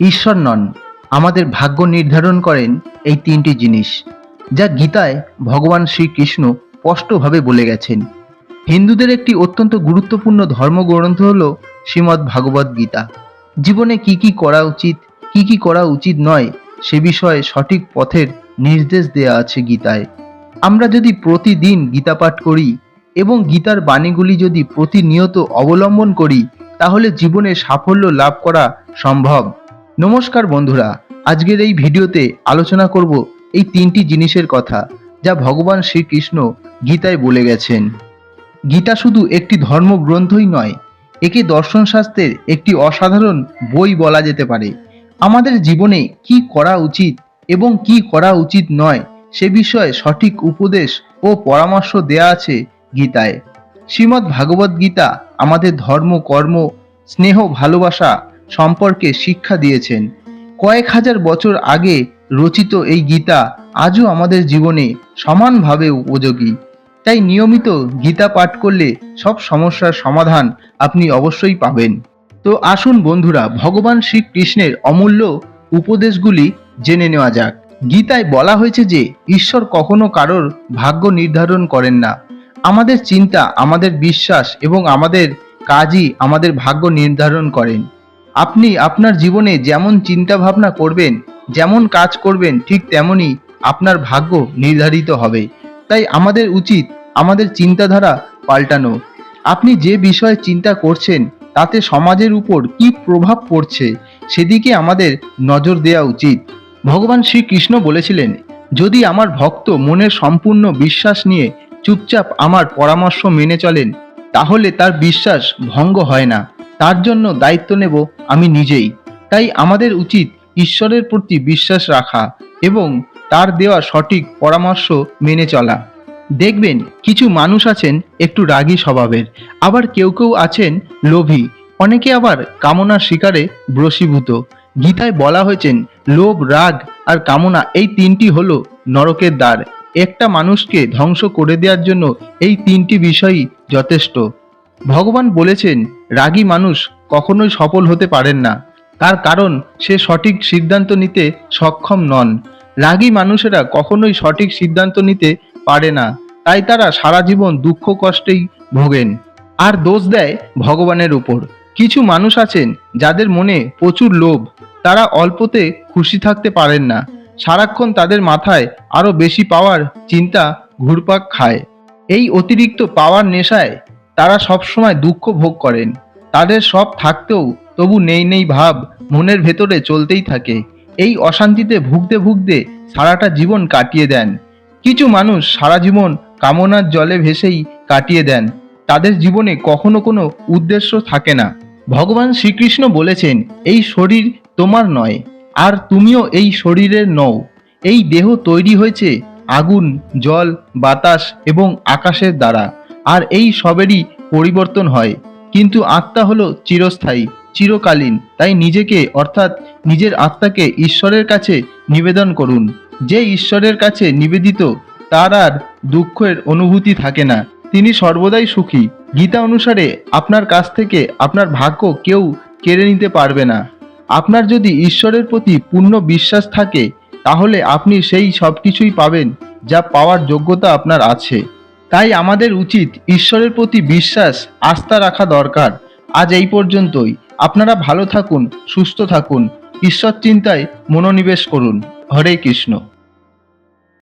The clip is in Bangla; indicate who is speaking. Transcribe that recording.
Speaker 1: ঈশ্বর নন, আমাদের ভাগ্য নির্ধারণ করেন এই তিনটি জিনিস, যা গীতায় ভগবান শ্রীকৃষ্ণ স্পষ্টভাবে বলে গেছেন। হিন্দুদের একটি অত্যন্ত গুরুত্বপূর্ণ ধর্মগ্রন্থ হল শ্রীমদ্ ভাগবত গীতা। জীবনে কি কি করা উচিত, কি কি করা উচিত নয়, সে বিষয়ে সঠিক পথের নির্দেশ দেয়া আছে গীতায়। আমরা যদি প্রতিদিন গীতা পাঠ করি এবং গীতার বাণীগুলি যদি প্রতিনিয়ত অবলম্বন করি, তাহলে জীবনে সাফল্য লাভ করা সম্ভব। নমস্কার বন্ধুরা, আজকের এই ভিডিওতে আলোচনা করব এই তিনটি জিনিসের কথা যা ভগবান শ্রীকৃষ্ণ গীতায় বলে গেছেন। গীতা শুধু একটি ধর্মগ্রন্থই নয়, একে দর্শনশাস্ত্রের একটি অসাধারণ বই বলা যেতে পারে। আমাদের জীবনে কি করা উচিত এবং কি করা উচিত নয় সে বিষয়ে সঠিক উপদেশ ও পরামর্শ দেয়া আছে গীতায়। শ্রীমদ্ ভাগবত গীতা আমাদের ধর্ম, কর্ম, স্নেহ, ভালোবাসা সম্পর্কে শিক্ষা দিয়েছেন। কয়েক হাজার বছর আগে রচিত এই গীতা আজও আমাদের জীবনে সমানভাবে উপযোগী। তাই নিয়মিত গীতা পাঠ করলে সব সমস্যার সমাধান আপনি অবশ্যই পাবেন। তো আসুন বন্ধুরা, ভগবান শ্রীকৃষ্ণের অমূল্য উপদেশগুলি জেনে নেওয়া যাক। গীতায় বলা হয়েছে যে, ঈশ্বর কখনো কারোর ভাগ্য নির্ধারণ করেন না। আমাদের চিন্তা, আমাদের বিশ্বাস এবং আমাদের কাজই আমাদের ভাগ্য নির্ধারণ করেন। আপনি আপনার জীবনে যেমন চিন্তা ভাবনা করবেন, যেমন কাজ করবেন, ঠিক তেমনই আপনার ভাগ্য নির্ধারিত হবে। তাই আমাদের উচিত আমাদের চিন্তাধারা পাল্টানো। আপনি যে বিষয়ে চিন্তা করছেন, তাতে সমাজের উপর কি প্রভাব পড়ছে, সেদিকে আমাদের নজর দেওয়া উচিত। ভগবান শ্রীকৃষ্ণ বলেছিলেন, যদি আমার ভক্ত মনের সম্পূর্ণ বিশ্বাস নিয়ে চুপচাপ আমার পরামর্শ মেনে চলেন, তাহলে তার বিশ্বাস ভঙ্গ হয় না। তার জন্য দায়িত্ব নেব আমি নিজেই। তাই আমাদের উচিত ঈশ্বরের প্রতি বিশ্বাস রাখা এবং তার দেওয়া সঠিক পরামর্শ মেনে চলা। দেখবেন, কিছু মানুষ আছেন একটু রাগী স্বভাবের, আবার কেউ কেউ আছেন লোভী। অনেকে আবার কামনার শিকারে ব্রসীভূত গীতায় বলা হয়েছেন, লোভ, রাগ আর কামনা এই তিনটি হলো নরকের দ্বার। একটা মানুষকে ধ্বংস করে দেওয়ার জন্য এই তিনটি বিষয়ই যথেষ্ট। ভগবান বলেছেন, রাগী মানুষ কখনোই সফল হতে পারেন না। তার কারণ, সে সঠিক সিদ্ধান্ত নিতে সক্ষম নন। রাগী মানুষেরা কখনোই সঠিক সিদ্ধান্ত নিতে পারে না। তাই তারা সারা জীবন দুঃখ কষ্টেই ভোগেন। আর দোষ দেয় ভগবানের উপর। কিছু মানুষ আছেন, যাদের মনে প্রচুর লোভ। তারা অল্পতে খুশি থাকতে পারেন না। সারাক্ষণ তাদের মাথায় আরও বেশি পাওয়ার চিন্তা ঘুরপাক খায়। এই অতিরিক্ত পাওয়ার নেশায় তারা সবসময় দুঃখ ভোগ করেন। তাদের সব থাকতেও তবু নেই নেই ভাব মনের ভেতরে চলতেই থাকে। এই অশান্তিতে ভুগতে ভুগতে সারাটা জীবন কাটিয়ে দেন। কিছু মানুষ সারা জীবন কামনার জলে ভেসেই কাটিয়ে দেন। তাদের জীবনে কখনো কোনো উদ্দেশ্য থাকে না। ভগবান শ্রীকৃষ্ণ বলেছেন, এই শরীর তোমার নয়, আর তুমিও এই শরীরের নও। এই দেহ তৈরি হয়েছে আগুন, জল, বাতাস এবং আকাশের দ্বারা। আর এই সবেরই পরিবর্তন হয়। কিন্তু আত্মা হলো চিরস্থায়ী, চিরকালীন। তাই নিজেকে, অর্থাৎ নিজের আত্মাকে ঈশ্বরের কাছে নিবেদন করুন। যে ঈশ্বরের কাছে নিবেদিত, তার আর দুঃখের অনুভূতি থাকে না। তিনি সর্বদাই সুখী। গীতা অনুসারে আপনার কাছ থেকে আপনার ভাগ্য কেউ কেড়ে নিতে পারবে না। আপনার যদি ঈশ্বরের প্রতি পূর্ণ বিশ্বাস থাকে, তাহলে আপনি সেই সব কিছুই পাবেন, যা পাওয়ার যোগ্যতা আপনার আছে। তাই আমাদের উচিত ঈশ্বরের প্রতি বিশ্বাস, আস্থা রাখা দরকার। আজ এই পর্যন্তই। আপনারা ভালো থাকুন, সুস্থ থাকুন। ঈশ্বর চিন্তায় মনোনিবেশ করুন। হরে কৃষ্ণ।